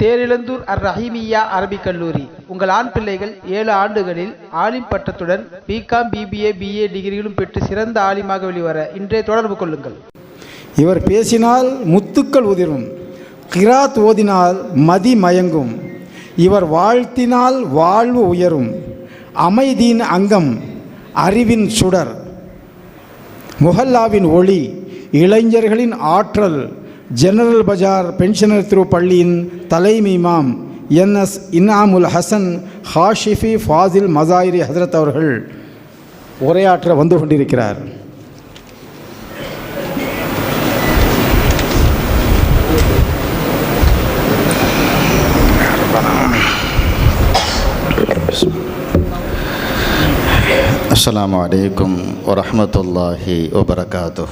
தேரிழந்தூர் அர் ரஹீமியா அரபிக் கல்லூரி. உங்கள் ஆண் பிள்ளைகள் ஏழு ஆண்டுகளில் ஆலிம் பட்டத்துடன் பிகாம் பிபிஏ பிஏ டிகிரிகளும் பெற்று சிறந்த ஆலிமாக வெளிவர இன்றே தொடர்பு கொள்ளுங்கள். இவர் பேசினால் முத்துக்கள் உதிரும் கிராத் ஓதினால் மதி மயங்கும். இவர் வாழ்த்தினால் வாழ்வு உயரும் அமைதியின் அங்கம் அறிவின் சுடர். முஹல்லாவின் ஒளி இளைஞர்களின் ஆற்றல் ஜெனரல் பஜார் பென்ஷனர் திரு பள்ளியின் தலைமை இமாம் என்எஸ் இன்னாமுல் ஹசன் ஹாஷிஃபி ஃபாசில் மசாயிரி ஹசரத் அவர்கள் உரையாற்ற வந்து கொண்டிருக்கிறார் السلام عليكم ورحمة الله وبركاته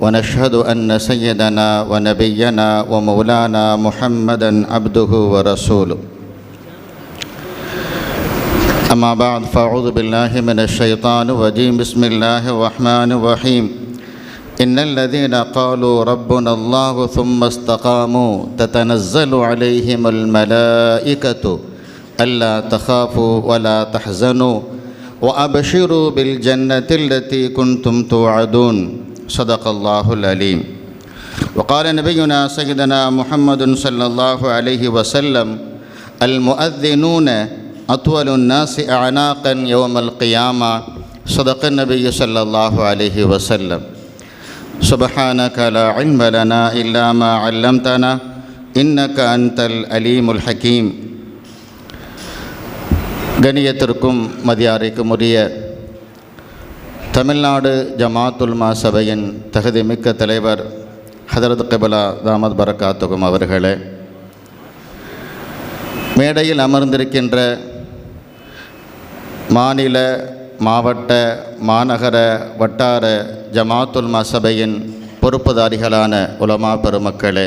ونشهد أن سيدنا ونبينا ومولانا محمدا عبده ورسوله. أما بعد فأعوذ بالله من الشيطان الرجيم. بسم الله الرحمن الرحيم. إن الذين قالوا ربنا الله ثم استقاموا تتنزل عليهم الملائكة ألا تخافوا ولا تحزنوا وأبشروا بالجنة التي كنتم توعدون. صدق الله العليم وقال نبينا سيدنا محمد صلى الله عليه وسلم المؤذنون أطول الناس أعناقا يوم القيامة صدق النبي صلى الله عليه وسلم سبحانك لا علم لنا إلا ما علمتنا إنك أنت الأليم الحكيم கணியத்திற்கும் மதியாரைக்கும் உரிய தமிழ்நாடு ஜமாத்துல்மா சபையின் சபையின் தகுதிமிக்க தலைவர் ஹதரத் கபலா தாமத் பரக்காத்துகும் அவர்களே மேடையில் அமர்ந்திருக்கின்ற மாநில மாவட்ட மாநகர வட்டார ஜமாத்துல்மா சபையின் பொறுப்புதாரிகளான உலமா பெருமக்களே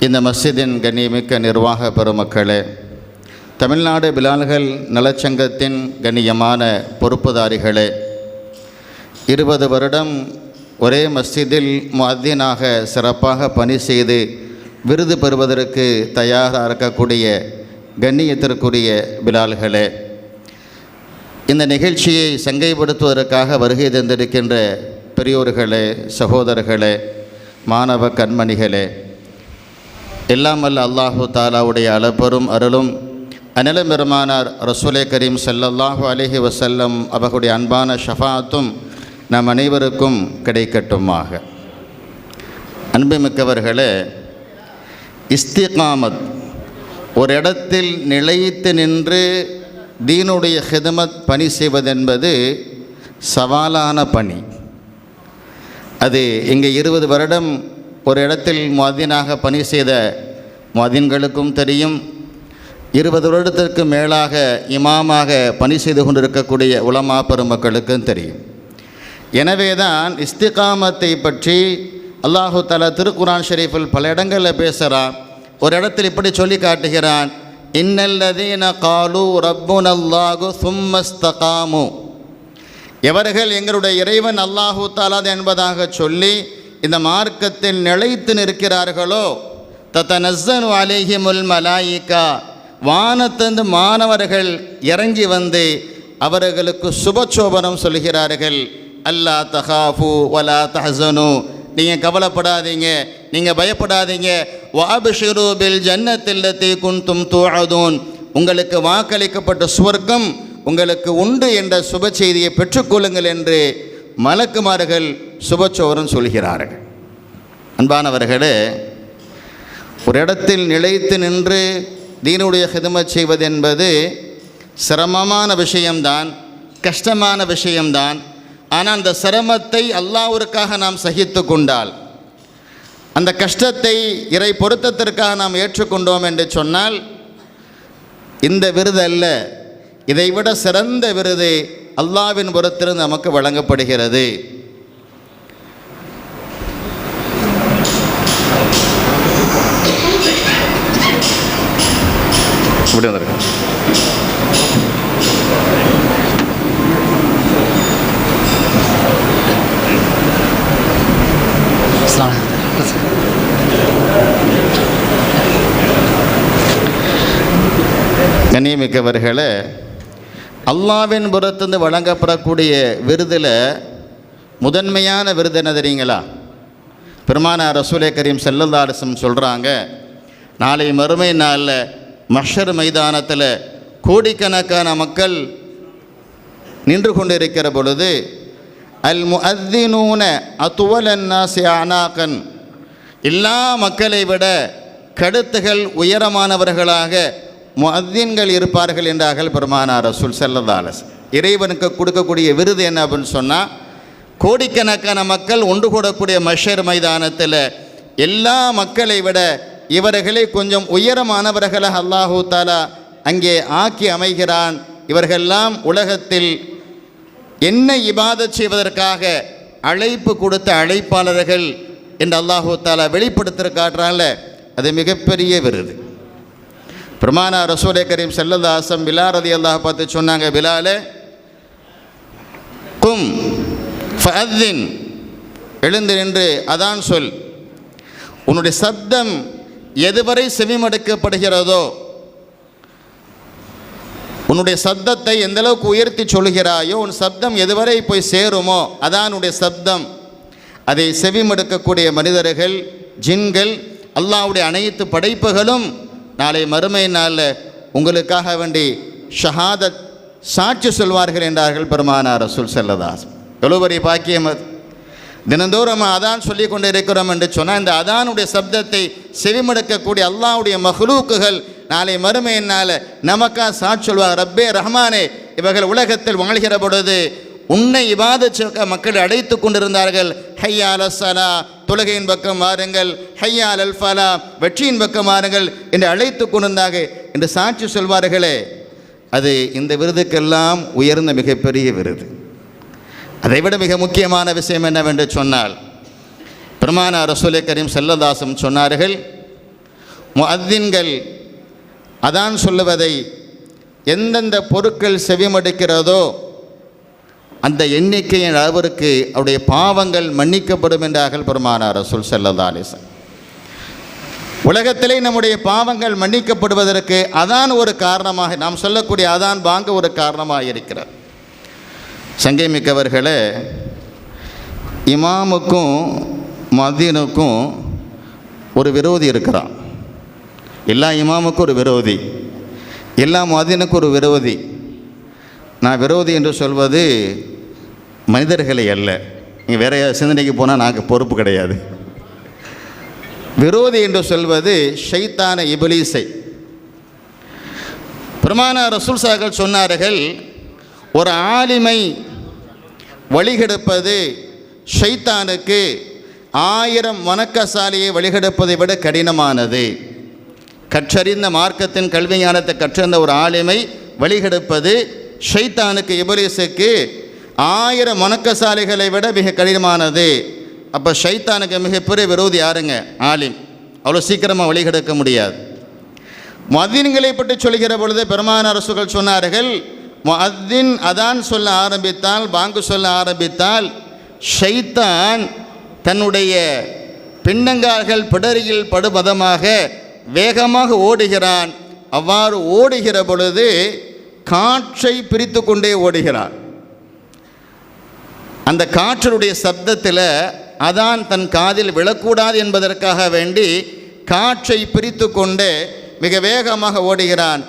இந்த மஸ்ஜிதின் கண்ணியமிக்க நிர்வாக பெருமக்களே தமிழ்நாடு பிலால்கள் நலச்சங்கத்தின் கண்ணியமான பொறுப்புதாரிகளே இருபது வருடம் ஒரே மஸ்ஜிதில் முஅத்தினாக சிறப்பாக பணி செய்து விருது பெறுவதற்கு தயாராக இருக்கக்கூடிய கண்ணியத்திற்குரிய பிலால்களே இந்த நிகழ்ச்சியை சங்கைப்படுத்துவதற்காக வருகை தந்திருக்கின்ற பெரியோர்களே சகோதரர்களே மாணவ கண்மணிகளே எல்லாம் அல்ல அல்லாஹு தாலாவுடைய அளப்பெரும் அருளும் அனிலமெருமானார் ரசூலே கரீம் ஸல்லல்லாஹு அலைஹி வசல்லம் அவர்களுடைய அன்பான ஷஃபாத்தும் நம் அனைவருக்கும் கிடைக்கட்டுமாக. அன்புமிக்கவர்களே இஸ்திகாமத் ஒரு இடத்தில் நிலைத்து நின்று தீனுடைய ஹிதமத் பணி செய்வதென்பது சவாலான பணி. அது இங்கே இருபது வருடம் ஒரு இடத்தில் மாதினாக பணி செய்த மாதின்களுக்கும் தெரியும். இருபது வருடத்திற்கு மேலாக இமாமாக பணி செய்து கொண்டிருக்கக்கூடிய உலமா பெருமக்களுக்கும் தெரியும். எனவே தான் இஸ்திகாமத்தை பற்றி அல்லாஹு தலா திருக்குரான் ஷெரீஃபில் பல இடங்களில் பேசுகிறான் ஒரு இடத்தில் இப்படி சொல்லி காட்டுகிறான். இன்னல்லதீன காலு ரப்புன் அல்லாஹு சும்மஸ்தகாமு. எவர்கள் எங்களுடைய இறைவன் அல்லாஹு தாலாது என்பதாக சொல்லி இந்த மார்க்கத்தில் நிலைத்து நிற்கிறார்களோ? தத்தனஸ்ஸனு அலைஹிமுல் மலாயிகா. வானத்தந்து மாணவர்கள் இறங்கி வந்து அவர்களுக்கு சுபசோபனம் சொல்கிறார்கள். அல்லா தஹாஃபு வலா தஹசனு நீங்கள் கவலைப்படாதீங்க. நீங்கள் பயப்படாதீங்க. வாபிஷிரு பில் ஜன்னத்தில்லத்தை குன்தும் தூழதூன் உங்களுக்கு வாக்களிக்கப்பட்ட சுவர்க்கம் உங்களுக்கு உண்டு என்ற சுப செய்தியை பெற்றுக்கொள்ளுங்கள் என்று மலக்குமார்கள் சுபச்சோரன் சொல்கிறார்கள். அன்பானவர்களே ஒரு இடத்தில் நிலைத்து நின்று தீனுடைய ஹிதமத் செய்வது என்பது சிரமமான விஷயம்தான் கஷ்டமான விஷயம்தான். ஆனால் அந்த சிரமத்தை அல்லாவிற்காக நாம் சகித்து கொண்டால் அந்த கஷ்டத்தை இறை பொருத்தத்திற்காக நாம் ஏற்றுக்கொண்டோம் என்று சொன்னால் இந்த விருது அல்ல. இதைவிட சிறந்த விருது அல்லாவின் புறத்திலிருந்து நமக்கு வழங்கப்படுகிறது. இப்படி வந்திருக்கேன் கண்ணியமிக்கவர்களே அல்லாவின் புறத்திலிருந்து வழங்கப்படக்கூடிய விருதில் முதன்மையான விருது என்ன தெரியுங்களா? பெருமானா ரசூலே கரீம் செல்லந்தாரசம் சொல்கிறாங்க நாளை மறுமை நாளில் மஷர் மைதானத்தில் கோடிக்கணக்கான மக்கள் நின்று கொண்டிருக்கிற பொழுது அல் முஅத்தினூன அத்துவலன்னாசி அனாக்கன் எல்லா மக்களை விட கடுத்துகள் உயரமானவர்களாக முஅத்தின்கள் இருப்பார்கள் என்றார்கள் பெருமானார் ரசூல் செல்லதாலஸ் இறைவனுக்கு கொடுக்கக்கூடிய விருது என்ன அப்படின்னு சொன்னால் கோடிக்கணக்கான மக்கள் ஒன்று கூடக்கூடிய மஷர் மைதானத்தில் எல்லா மக்களை விட இவர்களை கொஞ்சம் உயரமானவர்களாக அல்லாஹூ தாலா அங்கே ஆக்கி அமைகிறான். இவர்களெல்லாம் உலகத்தில் என்ன இபாதத் செய்வதற்காக அழைப்பு கொடுத்த அழைப்பாளர்கள் என்று அல்லாஹூ தாலா வெளிப்படுத்துகிற அது மிகப்பெரிய விருது. பிரமானா ரசூலே கரீம் செல்லதாசம் விலாரதி அல்லாஹ் பார்த்து சொன்னாங்க விலால கும் ஃபஅத்தின் எழுந்து நின்று அதான் சொல். உன்னுடைய சப்தம் எதுவரை செவிமடுக்கப்படுகிறதோ உன்னுடைய சப்தத்தை எந்த அளவுக்கு உயர்த்தி சொல்கிறாயோ உன் சப்தம் எதுவரை போய் சேருமோ அதான் உன்னுடைய சப்தம். அதை செவிமடுக்கக்கூடிய மனிதர்கள் ஜின்கள் அல்லாவுடைய அனைத்து படைப்புகளும் நாளை மறுமை நாளில் உங்களுக்காக வேண்டி ஷஹாதத் சாட்சி சொல்வார்கள் என்றார்கள் பெருமானார் ரசூல் செல்லதாஸ் எவ்வளோ பெரிய பாக்கியம் அது. தினந்தோறும் அதான் சொல்லி கொண்டு இருக்கிறோம் என்று சொன்னால் இந்த அதானுடைய சப்தத்தை செவிமடுக்கக்கூடிய அல்லாவுடைய மஹ்லூக்குகள் நாளை மறுமையினால் நமக்கா சாட்சி சொல்வார் ரப்பே ரஹ்மானே இவர்கள் உலகத்தில் வாழ்கிற பொழுது உன்னை இவாத மக்கள் அடைத்து கொண்டிருந்தார்கள். ஹையா அலசலா தொழுகையின் பக்கம் வாருங்கள். ஹையா அல் ஃபலா வெற்றியின் பக்கம் வாருங்கள் என்று அழைத்து கொண்டிருந்தாங்க என்று சாட்சி சொல்வார்களே அது இந்த விருதுக்கெல்லாம் உயர்ந்த மிகப்பெரிய விருது. அதைவிட மிக முக்கியமான விஷயம் என்னவென்று சொன்னால் பிரமான ரசூலை கரீம் செல்லதாசம் சொன்னார்கள் முஅத்தின்கள் அதான் சொல்லுவதை எந்தெந்த பொருட்கள் செவிமடுக்கிறதோ அந்த எண்ணிக்கையின் அளவிற்கு அவருடைய பாவங்கள் மன்னிக்கப்படும் என்றார்கள் பெருமானார் ரசூல் செல்லதாலேசன் உலகத்திலே நம்முடைய பாவங்கள் மன்னிக்கப்படுவதற்கு அதான் ஒரு காரணமாக நாம் சொல்லக்கூடிய அதான் வாங்க ஒரு காரணமாக இருக்கிறார். சங்கை மிக்கவர்களே இமாமுக்கும் மதீனுக்கும் ஒரு விரோதி இருக்கிறான். எல்லா இமாமுக்கும் ஒரு விரோதி எல்லா மதீனுக்கும் ஒரு விரோதி. நான் விரோதி என்று சொல்வது மனிதர்களை அல்ல. இங்கே வேற சிந்தனைக்கு போனால் நாங்கள் பொறுப்பு கிடையாது. விரோதி என்று சொல்வது ஷைத்தான இபிலீசை பிரமாண ரசூல் சார்கள் சொன்னார்கள் ஒரு ஆலிமை வழிகெடுப்பது ஷைத்தானுக்கு ஆயிரம் வணக்கசாலியை வழிகெடுப்பதை விட கடினமானது. கற்றறிந்த மார்க்கத்தின் கல்வி ஞானத்தை கற்றிருந்த ஒரு ஆளுமை வழிகெடுப்பது ஷைத்தானுக்கு இபரீஸுக்கு ஆயிரம் மணக்கசாலைகளை விட மிக கடினமானது. அப்போ ஷைத்தானுக்கு மிகப்பெரிய விரோதி யாருங்க? ஆலிம். அவ்வளோ சீக்கிரமாக வழிகெடுக்க முடியாது. மதீன்களை பற்றி சொல்கிற பொழுது பெருமான அரசுகள் சொன்னார்கள் மதின் அதான் சொல்ல ஆரம்பித்தால் பாங்கு சொல்ல ஆரம்பித்தால் ஷைத்தான் தன்னுடைய பின்னங்கால்கள் பிடரியில் படுபதமாக வேகமாக ஓடுகிறான். அவ்வாறு ஓடுகிற பொழுது காற்றை பிரித்து கொண்டே ஓடுகிறான். அந்த காற்றினுடைய சப்தத்தில் அதான் தன் காதில் விழக்கூடாது என்பதற்காக வேண்டி காற்றை பிரித்து கொண்டே மிக வேகமாக ஓடுகிறான்.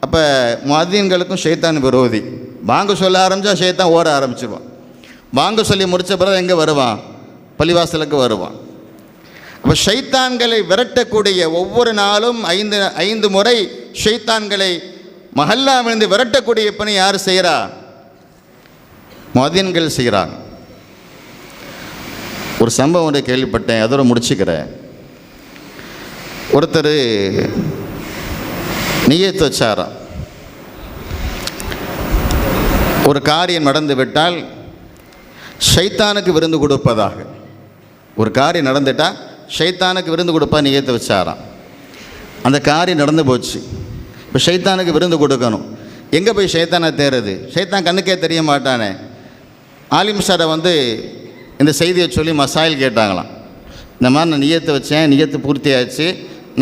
அப்போ மதியன்களுக்கும் ஷைத்தான் விரோதி. வாங்க சொல்ல ஆரம்பித்தா ஷைத்தான் ஓட ஆரம்பிச்சிருவான். வாங்க சொல்லி முடித்த பிறகு எங்கே வருவான்? பள்ளிவாசலுக்கு வருவான். அப்போ ஷைத்தான்களை விரட்டக்கூடிய ஒவ்வொரு நாளும் ஐந்து ஐந்து முறை ஷைத்தான்களை மஹல்லாவிலிருந்து விரட்டக்கூடிய பணி யார் செய்கிறா மதியன்கள் செய்கிறாங்க ஒரு சம்பவம் ஒன்று கேள்விப்பட்டேன் அதோட முடிச்சுக்கிறேன். ஒருத்தர் நியத்து வச்சாராம் ஒரு காரியம் நடந்து விட்டால் ஷைத்தானுக்கு விருந்து கொடுப்பதாக. ஒரு காரியம் நடந்துட்டால் ஷைத்தானுக்கு விருந்து கொடுப்பா நியத்து வச்சாராம். அந்த காரியம் நடந்து போச்சு. இப்போ ஷைத்தானுக்கு விருந்து கொடுக்கணும். எங்கே போய் ஷைத்தானை தேர்றது ஷைத்தான் கண்ணுக்கே தெரிய மாட்டானே. ஆலிம் சாரை வந்து இந்த செய்தியை சொல்லி மசாயில் கேட்டாங்களாம். இந்த மாதிரி நான் நியத்து வச்சேன் நியத்து பூர்த்தியாச்சு.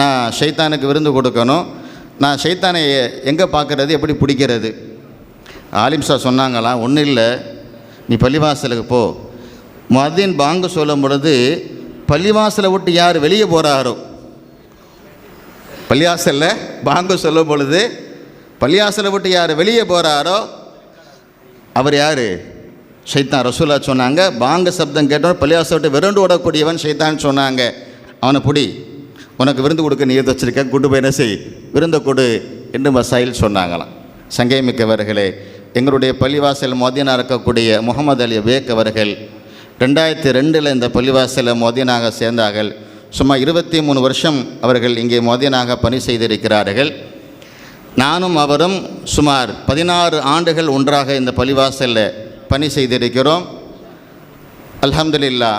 நான் ஷைத்தானுக்கு விருந்து கொடுக்கணும். நான் ஷைத்தானை எங்கே பார்க்குறது எப்படி பிடிக்கிறது? ஆலிம் சார் சொன்னாங்களாம் ஒன்றும் இல்லை. நீ பள்ளிவாசலுக்கு போ. மதின் பாங்கு சொல்லும் பொழுது பள்ளிவாசலை விட்டு யார் வெளியே போகிறாரோ பள்ளியாசலில் பாங்கு சொல்லும் பொழுது பள்ளியாசலை விட்டு யார் வெளியே போகிறாரோ அவர் யார்? சைத்தான் ரசூலா சொன்னாங்க. பாங்க சப்தம் கேட்டவன் பள்ளியாசலை விட்டு விரண்டு ஓடக்கூடியவன் சைத்தான்னு சொன்னாங்க. அவனை பிடி. உனக்கு விருந்து கொடுக்க நீ எடுத்து வச்சுருக்க. குண்டு போய் என்ன செய்? விருந்த கொடு என்று மசாயில் சொன்னாங்களாம். சங்கை மிக்கவர்களே எங்களுடைய பள்ளிவாசல் மோதியனாக இருக்கக்கூடிய முகமது அலி பேக் அவர்கள் ரெண்டாயிரத்தி ரெண்டில் இந்த பள்ளிவாசலில் மோதியனாக சேர்ந்தார்கள். சுமார் இருபத்தி மூணு வருஷம் அவர்கள் இங்கே மோதியனாக பணி செய்திருக்கிறார்கள். நானும் அவரும் சுமார் பதினாறு ஆண்டுகள் ஒன்றாக இந்த பள்ளிவாசலில் பணி செய்திருக்கிறோம். அல்ஹம்துலில்லா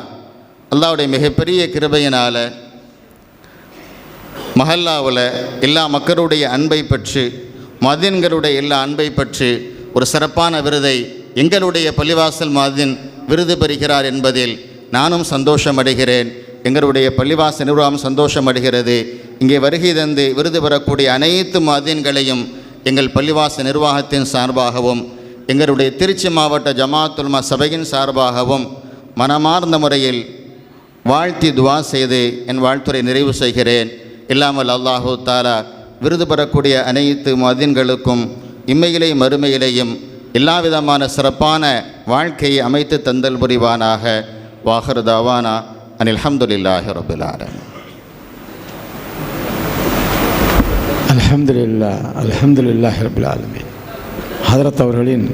அல்லாவுடைய மிகப்பெரிய கிருபையினால் மஹல்லாவில் எல்லா மக்களுடைய அன்பை பற்றி மதின்களுடைய எல்லா அன்பை பற்றி ஒரு சிறப்பான விருதை எங்களுடைய பள்ளிவாசல் மாதின் விருது பெறுகிறார் என்பதில் நானும் சந்தோஷம் அடைகிறேன் எங்களுடைய பள்ளிவாச நிர்வாகம் சந்தோஷம் அடைகிறது இங்கே வருகை தந்து விருது பெறக்கூடிய அனைத்து மதின்களையும் எங்கள் பள்ளிவாச நிர்வாகத்தின் சார்பாகவும் எங்களுடைய திருச்சி மாவட்ட ஜமாத்துல்மா சபையின் சார்பாகவும் மனமார்ந்த முறையில் வாழ்த்தி துவா செய்து என் வாழ்த்துறை நிறைவு செய்கிறேன். இல்லாமல் அல்லாஹு தாலா விருது பெறக்கூடிய அனைத்து மதின்களுக்கும் இம்மையிலேயும் மறுமையிலேயும் எல்லா விதமான சிறப்பான வாழ்க்கையை அமைத்து தந்தல் புரிவானாக. வாஹர் தாவானா. அனில் அல்ஹம்துலில்லாஹி ரபுல்லார அலமதுல்லா அல்ஹம்துலில்லா அல்ஹம்துலில்லாஹ் ரபில் ஹதரத் அவர்களின்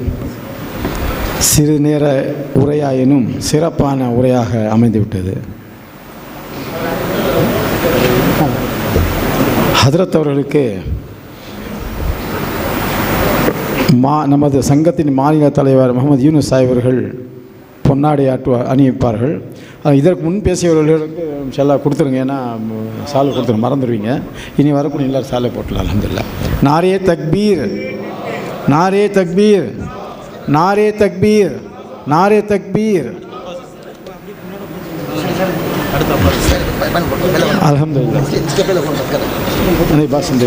சிறு நேர உரையாயினும் சிறப்பான உரையாக அமைந்துவிட்டது. ஹதரத் அவர்களுக்கு மா நமது சங்கத்தின் மாநில தலைவர் முகமது யூனுஸ் சாஹிப் அவர்கள் பொன்னாடை ஆட்டு அணிவிப்பார்கள் இதற்கு முன் பேசியவர்களுக்கு செல்லா கொடுத்துருங்க. ஏன்னா சாலை கொடுத்துருங்க. மறந்துடுவீங்க. இனி வரக்கூடிய எல்லாரும் சாலை போட்டலாம் அலமதுல்லா நாரே தக்பீர். நாரே தக்பீர். நாரே தக்பீர். நாரே தக்பீர். அலமதுல்லா பாசம்